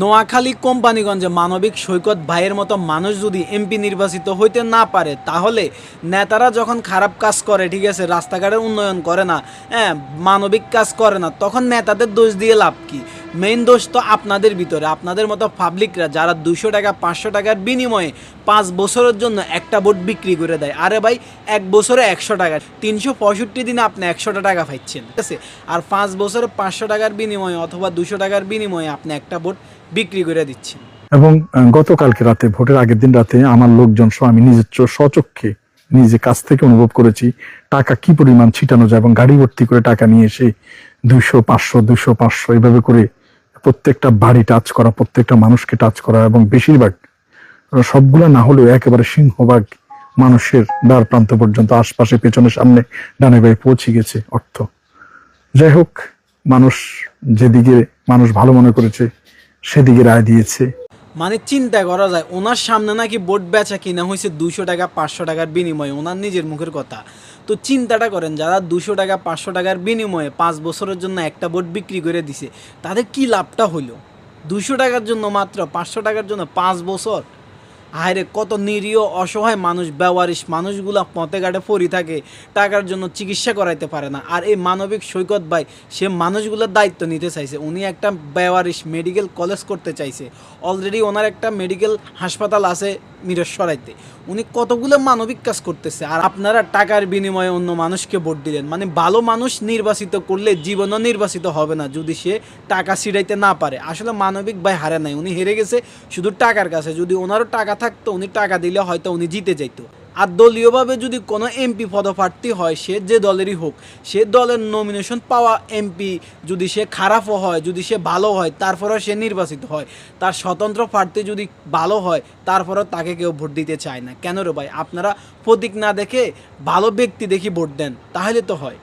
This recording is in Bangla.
নোয়াখালী কোম্পানিগঞ্জে মানবিক সৈকত ভাইয়ের মতো মানুষ যদি এমপি নির্বাচিত হইতে না পারে, তাহলে নেতারা যখন খারাপ কাজ করে, ঠিক আছে, রাস্তাঘাটের উন্নয়ন করে না হ্যাঁ মানবিক কাজ করে না, তখন নেতাদের দোষ দিয়ে লাভ কি? মেইন দোষ তো আপনাদের ভিতরে। আপনাদের মতো পাবলিকরা যারা দুশো টাকা, পাঁচশো টাকার বিনিময়ে পাঁচ বছরের জন্য একটা বোট বিক্রি করে দেয়। আরে ভাই, এক বছরে একশো টাকা। তিনশো পঁয়ষট্টি দিনে আপনি একশোটা টাকা পাচ্ছেন ঠিক আছে? আর পাঁচ বছরে পাঁচশো টাকার বিনিময়ে অথবা দুশো টাকার বিনিময়ে আপনি একটা বোট বিক্রি করে দিচ্ছেন। এবং গতকালকে রাতে, ভোটের আগের দিন রাতে আমার লোকজন সহ আমি নিজের স্বচক্ষে নিজে কাছ থেকে অনুভব করেছি, টাকা কি পরিমাণ ছিটানো যায় এবং গাড়ি ভর্তি করে টাকা নিয়ে এসে দুইশো, পাঁচশো দুইশো, পাঁচশো এভাবে করে প্রত্যেকটা বাড়ি টাচ করা, প্রত্যেকটা মানুষকে টাচ করা এবং বেশিরভাগ সবগুলো না হলেও একেবারে সিংহভাগ মানুষের দ্বার প্রান্ত পর্যন্ত আশপাশে, পেছনে, সামনে, ডানে বাড়ি পৌঁছে গেছে অর্থ। যাই হোক, মানুষ যেদিকে, মানুষ ভালো মনে করেছে, সেদিকে রায় দিয়েছে। মানে চিন্তা করা যায়, ওনার সামনে নাকি বোট বেচা কিনা হয়েছে দুশো টাকা, পাঁচশো টাকার বিনিময়ে, ওনার নিজের মুখের কথা। তো চিন্তাটা করেন, যারা দুশো টাকা, পাঁচশো টাকার বিনিময়ে পাঁচ বছরের জন্য একটা বোট বিক্রি করে দিছে, তাদের কি লাভটা হলো? দুশো টাকার জন্য মাত্র, পাঁচশো টাকার জন্য পাঁচ বছর? হায়রে কত নিরীহ, অসহায় মানুষ ব্যবহারিস মানুষগুলা পথে ঘাটে পড়ি থাকে, টাকার জন্য চিকিৎসা করাইতে পারে না। আর এই মানবিক সৈকত ভাই, সে মানুষগুলোর দায়িত্ব নিতে চাইছে। উনি একটা ব্যবহারিস মেডিকেল কলেজ করতে চাইছে। অলরেডি ওনার একটা মেডিকেল হাসপাতাল আছে মিরসরাইতে উনি কতগুলো মানবিক কাজ করতেছে। আর আপনারা টাকার বিনিময়ে অন্য মানুষকে ভোট দিলেন। মানে ভালো মানুষ নির্বাচিত করলে জীবনও নির্বাচিত হবে না, যদি সে টাকা ছিড়াইতে না পারে। আসলে মানবিক ভাই হারে নাই। উনি হেরে গেছে শুধু টাকার কাছে। যদি ওনারও টাকা থাকতো, উনি টাকা দিলে হয়তো উনি জিতে যাইতো। আর দলীয়ভাবে যদি কোনো এমপি পদপ্রার্থী হয়, সে যে দলেরই হোক, সে দলের নমিনেশন পাওয়া এমপি যদি সে খারাপও হয়, যদি সে ভালো হয়, তারপরেও সে নির্বাচিত হয়। তার স্বতন্ত্র প্রার্থী যদি ভালো হয়, তারপরেও তাকে কেউ ভোট দিতে চায় না। কেন রে ভাই? আপনারা প্রতীক না দেখে ভালো ব্যক্তি দেখি ভোট দেন, তাহলে তো হয়।